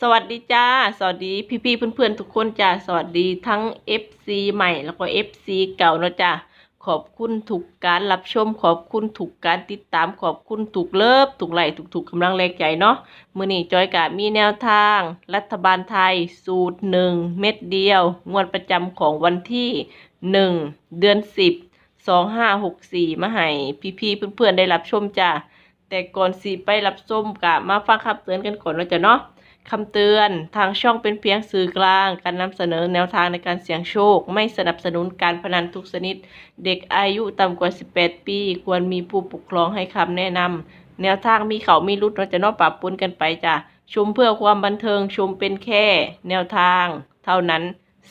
สวัสดีจ้า สวัสดีพี่ๆเพื่อนๆทุกคนจ้า สวัสดีทั้ง FC ใหม่แล้วก็ FC เก่าเนาะจ้าขอบคุณถูกการรับชม ขอบคุณถูกการติดตาม ขอบคุณถูกเลิฟถูกไลค์ถูกกำลังแรงใจเนาะมือนี้จอยกะมีแนวทาง รัฐบาลไทย สูตรหนึ่งเม็ดเดียว งวดประจำของวันที่หนึ่งเดือนสิบสองห้าหกสี่มาให้พี่ๆเพื่อนๆได้รับชมจ้า แต่ก่อนสิไปรับชมกะมาฟังคำเตือนกันก่อนเนาจะเนาะคำเตือนทางช่องเป็นเพียงสื่อกลาง การนำเสนอแนวทางในการเสี่ยงโชค ไม่สนับสนุนการพนันทุกชนิด เด็กอายุต่ำกว่า 18 ปี ควรมีผู้ปกครองให้คำแนะนำแนวทางมีเขามีรุดเนาจะนาะปรับปนกันไปจ้ะชมเพื่อความบันเทิงชมเป็นแค่แนวทาง เท่านั้น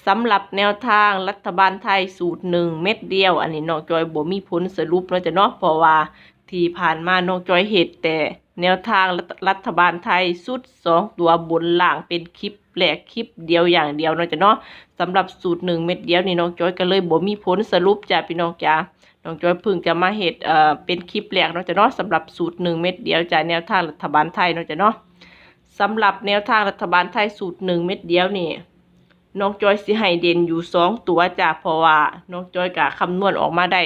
สำหรับแนวทางรัฐบาลไทยสูตรหนึ่งเม็ดเดียว อันนี้น้องจอยบ่มีผลสรุปเนาจะนาะเพราะว่า ที่ผ่านมาน้องจอยเห็ดแต่แนวทางรัฐบาลไทยสุดสองตัวบนล่างเป็นคลิปแรกคลิปเดียวอย่างเดียวเนาะจ้ะเนาะสำหรับสูตรหนึ่งเม็ดเดียวนี่น้องจอยก็เลยบ่มีผลสรุปจ้ะพี่น้องจ้าน้องจอยพิ่งจะมาเห็ดเอ่อเป็นคลิปแรกเนาะจ้ะเนาะสำหรับสูตรหนึ่งเม็ดเดียวจ้ะแนวทางรัฐบาลไทยเนาะจ้ะเนาะสำหรับแนวทางรัฐบาลไทยสูตรหนึ่งเม็ดเดียวนี่น้องจอยสิให้เด่นอยู่สองตัวจ้ะเพราะว่าน้องจอยกะคำนวณออกมาได้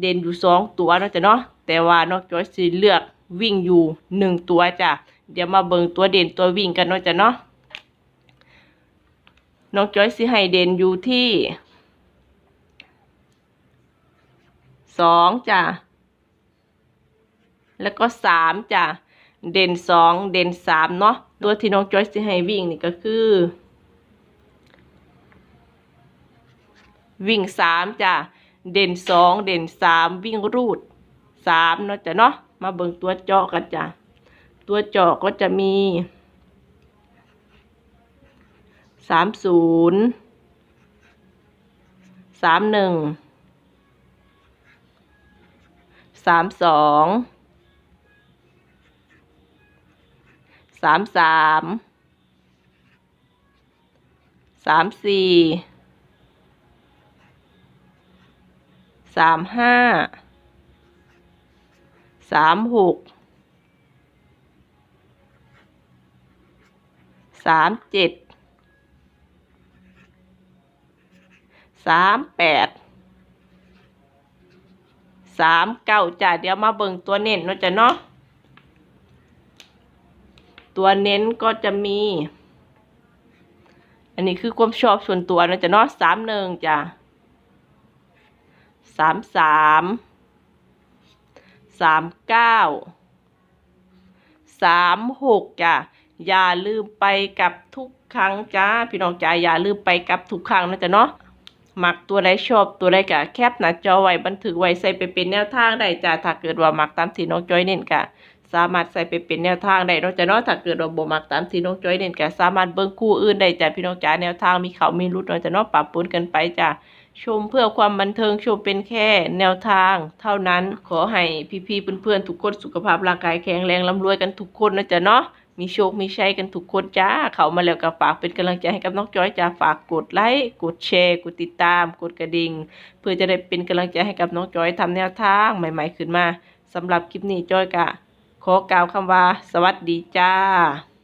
เด่นอยู่สองตัวนาะจ้ะเนาะแต่ว่าน้องจอยสิเลือกวิ่งอยู่หนึ่งตัวจ้ะเดี๋ยวมาเบิ่งตัวเด่นตัววิ่งกันเนาะจ้ะเนาะน้องจอยสิให้เด่นอยู่ที่สองจ้ะแล้วก็สามจ้ะเด่นสองเด่นสามเนาะตัวที่น้องจอยสิให้วิ่งนี่ก็คือวิ่งสามจ้ะ เด่นสองเด่นสามวิ่งรูดสามเนาะจ้ะเนาะมาเบิ่งตัวเจาะกันจ้ะตัวเจาะก็จะมีสามศูนย์สามหนึ่งสามสองสามสามสามสี่ สามห้าสามหกสามเจ็ดสามแปดสามเก้าจ้ะเดี๋ยวมาเบิ่งตัวเน้นเนาะจ้ะเนาะตัวเน้นก็จะมี อันนี้คือความชอบส่วนตัวเนาะจ้ะเนาะสามหนึ่งจ้ะ สามสามสามเก้าสามหกจ้ะอย่าลืมไปกับทุกครั้งจ้าพี่น้องจ้าอย่าลืมไปกับทุกครั้งนะจ๊ะเนาะหมักตัวใดชอบตัวใดกะแคปหน้าจอไว้บันทึกไว้ใส่ไปเป็นแนวทางได้จ้าถ้าเกิดว่าหมักตามที่น้องจอยเน้นกะ สามารถใส่ไปเป็นแนวทางได้เนาะจ้ะเนาะถ้าเกิดว่าบ่มักตามที่น้องจอยเน้นกะสามารถเบิ่งคู่อื่นได้จ้ะพี่น้องจ้าแนวทางมีเขามีรุดเนาะจ้ะเนาะปรับปรุนกันไปจ้ะชมเพื่อความบันเทิงชมเป็นแค่แนวทาง เท่านั้นขอให้พี่ๆเพื่อนๆทุกคนสุขภาพร่างกายแข็งแรงร่ำรวยกันทุกคนนะจ๊ะเนาะมีโชค มีชัยกันทุกคนจ้า เขามาแล้วก็ฝากเป็นกำลังใจให้กับน้องจอยจ้าฝากกดไลค์ กดแชร์ กดติดตาม กดกระดิ่ง เพื่อจะได้เป็นกำลังใจให้กับน้องจอยทำแนวทางใหม่ ๆ ขึ้นมาสำหรับคลิปนี้จอยกะ ขอกล่าวคำว่า สวัสดีจ้า